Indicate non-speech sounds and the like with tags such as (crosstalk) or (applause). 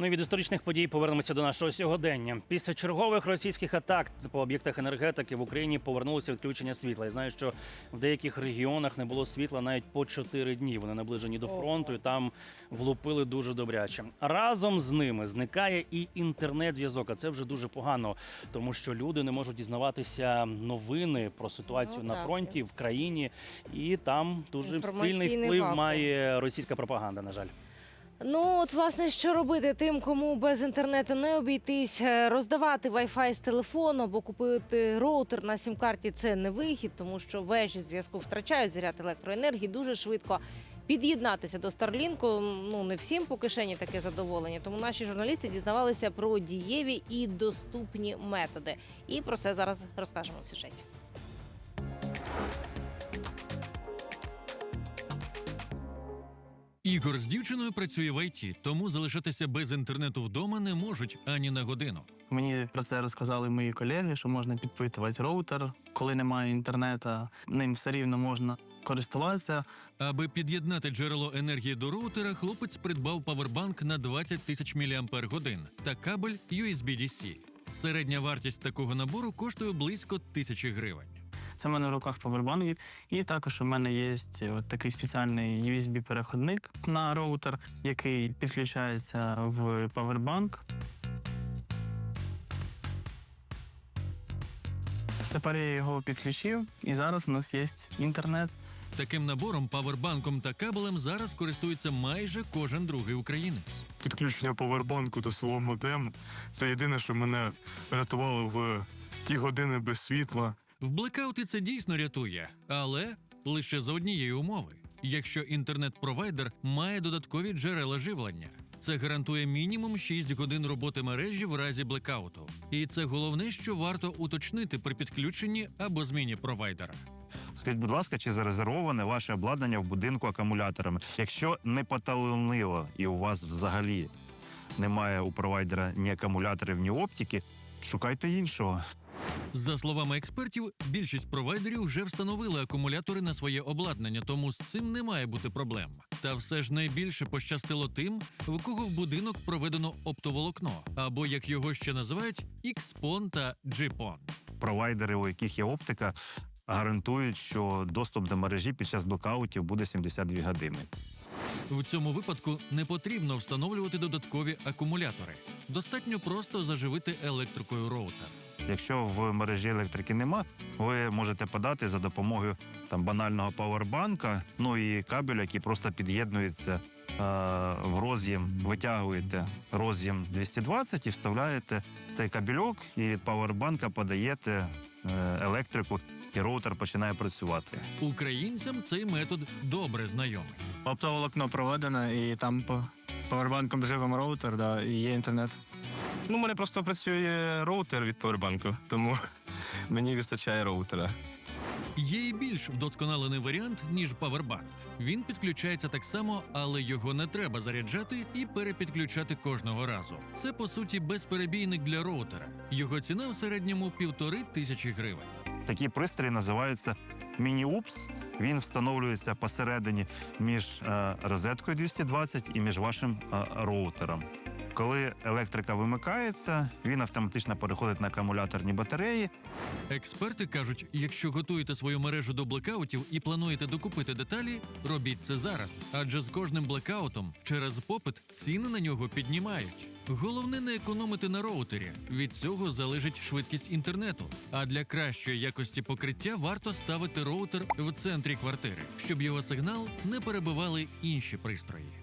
Ну і від історичних подій повернемося до нашого сьогодення. Після чергових російських атак по об'єктах енергетики в Україні повернулося відключення світла. Я знаю, що в деяких регіонах не було світла навіть по 4 дні. Вони наближені до фронту і там влупили дуже добряче. Разом з ними зникає і інтернет-зв'язок. А це вже дуже погано, тому що люди не можуть дізнаватися новини про ситуацію Ну, на фронті в країні, і там дуже сильний вплив вакуум. має російська пропаганда. На жаль. Ну, от, власне, що робити тим, кому без інтернету не обійтись, Е, роздавати Wi-Fi з телефону або купити роутер на сім-карті це не вихід, тому що вежі зв'язку втрачають заряд електроенергії дуже швидко. Під'єднатися до Старлінку ну не всім по кишені таке задоволення. Тому наші журналісти дізнавалися про дієві і доступні методи. І про це зараз розкажемо в сюжеті. Ігор з дівчиною працює в ІТ, тому залишатися без інтернету вдома не можуть ані на годину. Мені про це розказали мої колеги, що можна підпитувати роутер, коли немає інтернету, ним все рівно можна користуватися. Аби під'єднати джерело енергії до роутера, хлопець придбав павербанк на 20 тисяч мАч та кабель USB-DC. Середня вартість такого набору коштує близько тисячі гривень. Це в мене в руках павербанк. І також у мене є от такий спеціальний USB-переходник на роутер, який підключається в павербанк. Тепер я його підключив, і зараз у нас є інтернет. Таким набором, павербанком та кабелем зараз користується майже кожен другий українець. підключення повербанку до свого модему. Це єдине, що мене рятувало в ті години без світла. В блекаути це дійсно рятує, але лише за однієї умови. Якщо інтернет-провайдер має додаткові джерела живлення. Це гарантує мінімум 6 годин роботи мережі в разі блекауту. І це головне, що варто уточнити при підключенні або зміні провайдера. Скажіть, будь ласка, чи зарезервоване ваше обладнання в будинку акумуляторами? Якщо не поталонило і у вас взагалі немає у провайдера ні акумуляторів, ні оптики, шукайте іншого. За словами експертів, більшість провайдерів вже встановили акумулятори на своє обладнання, тому з цим не має бути проблем. Та все ж найбільше пощастило тим, в кого в будинок проведено оптоволокно, або як його ще називають, XPON та GPON. Провайдери, у яких є оптика, гарантують, що доступ до мережі під час блокаутів буде 72 години. В цьому випадку не потрібно встановлювати додаткові акумулятори. Достатньо просто заживити електрикою роутер. Якщо в мережі електрики нема, ви можете подати за допомогою там банального павербанка, ну і кабеля, який просто під'єднується е, в роз'єм, витягуєте роз'єм 220 і вставляєте цей кабельок, і від павербанка подаєте е, електрику, і роутер починає працювати. Українцям цей метод добре знайомий. Оптоволокно проведено, і там по павербанком живемо роутер, да, і є інтернет. Ну, у мене просто працює роутер від повербанку, тому (laughs) мені вистачає роутера. Є і більш вдосконалений варіант, ніж павербанк. Він підключається так само, але його не треба заряджати і перепідключати кожного разу. Це по суті безперебійник для роутера. Його ціна в середньому півтори тисячі гривень. Такі пристрої називаються міні-упс. Він встановлюється посередині між е, розеткою 220 і між вашим е, роутером. Коли електрика вимикається, він автоматично переходить на акумуляторні батареї. Експерти кажуть, якщо готуєте свою мережу до блекаутів і плануєте докупити деталі, робіть це зараз. Адже з кожним блекаутом через попит ціни на нього піднімають. Головне не економити на роутері. Від цього залежить швидкість інтернету. А для кращої якості покриття варто ставити роутер в центрі квартири, щоб його сигнал не перебивали інші пристрої.